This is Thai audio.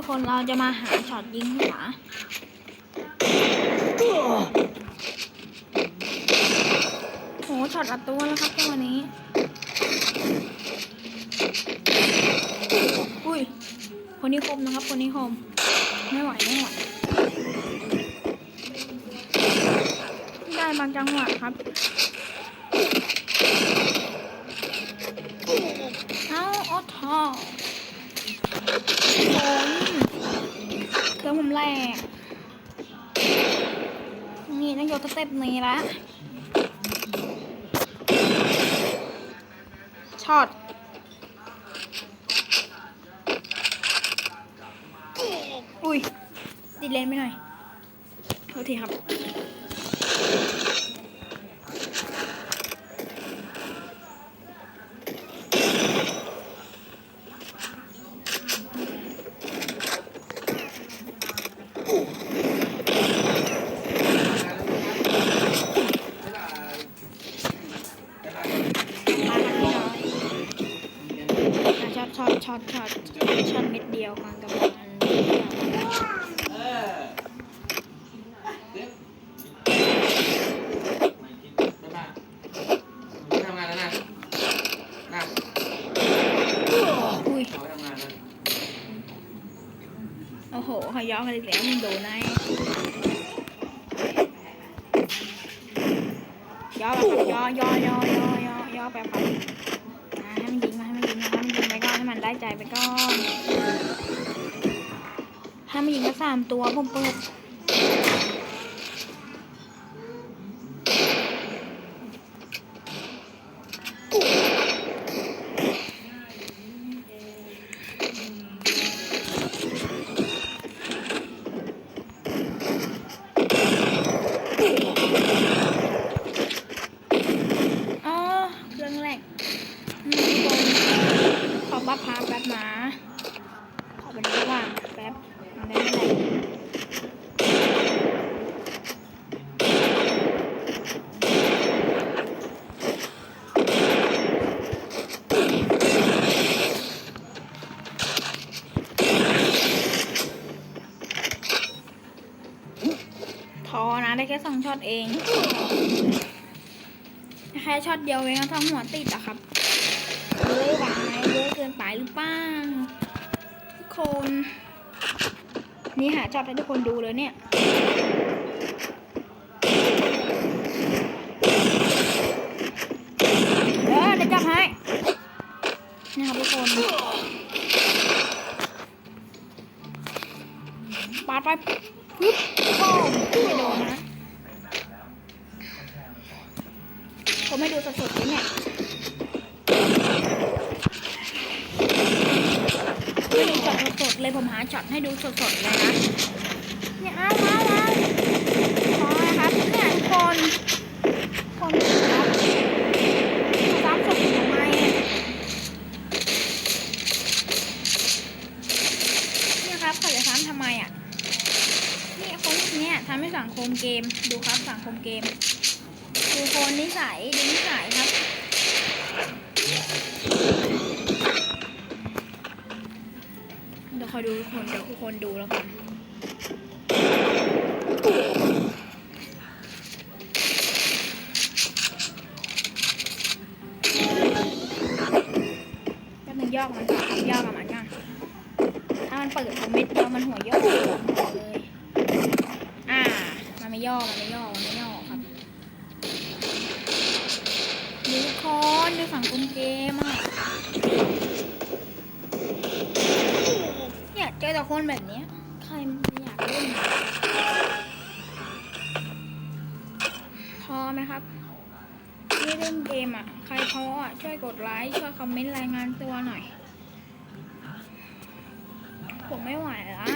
ทุกคนเราจะมาหาช็อตยิงหัวโหช็อตอัดตัวแล้วครับจัวนี้ อุ้ย คนนี้คมนะครับ คนนี้คม ไม่ไหวไม่ไหวได้บางจังหวะครับเอาโอ้ทอคนเครื่อง ผมแรกนี่ต้องยกสเต็ปนี้ละช็อตอุ้ยติดเลนไปหน่อยโทษทีครับ มาครับพี่น้องอะช็อตช็อตช็อตช็อตช็อตเม็ดเดียวกลางกระบอกอันนี้ เออเดี๋ยวไม่บ้าไม่ทำงานแล้วนะนะ อุ้ย เอาไปทำงานนะ โอ้โห เขาย้อนกันอีกแล้วมึงโดนไงย้อนแบบย้อนย้อนย้อนย้อนย้อนย้อนแบบให้มันยิงมาให้มันยิงมาให้มันยิงไปก่อนให้มันได้ใจไปก่อนให้มันยิงก็สามตัวผมเปิดอ๋อเครื่องแรกอืมทุกคนขอบัฟพาแป๊บนะขอเป็นระหว่างแป๊บมันได้ไม่ไหนทอนะ ได้แค่สองช็อตเองแค่ช็อตเดียวเองทั้งหัวติดอะครับเยวางไหมเยอะเกินไปหรือเปล่าทุกคน นี่หาช็อตให้ทุกคนดูเลยเนี่ยเออเดี๋ยวจับให้นี่ครับทุกคนปาดไปปึ๊บโป้ไม่โดน ไม่ดูสดๆเลยเนี่ยไม่ดูช็อตสดๆเลยผมหาช็อตให้ดูสดๆเลยนะเนี่ยเอาเอาเอาขอนะครับเนี่ยทุกคนคนครับซ้ำสดทำไมอะเนี่ยครับเขาจะซ้ำทำไมอะเนี่ยคนเนี่ยทำให้สังคมเกมดูครับสังคมเกม ดูคนนิสัยดูนิสัยครับ เดี๋ยวคอยดูทุกคนเดี๋ยวทุกคนดูแล้วกันแป๊บนึงย่อมันก่อนครับย่อกับมันก่อนถ้ามันเปิดผมเม็ดเดียวมันหัวย่อเลย อ่า มันไม่ย่อมันไม่ย่อมันไม่ย่อครับ ดูทุกคนดูสังคมเกมอะเนี่ยเจอแต่คนแบบนี้ใครมันจะอยากเล่นพอไหมครับไม่เล่นเกมอะ ใครพออะ ช่วยกดไลค์ช่วยคอมเมนต์รายงานตัวหน่อย ผมไม่ไหวแล้ว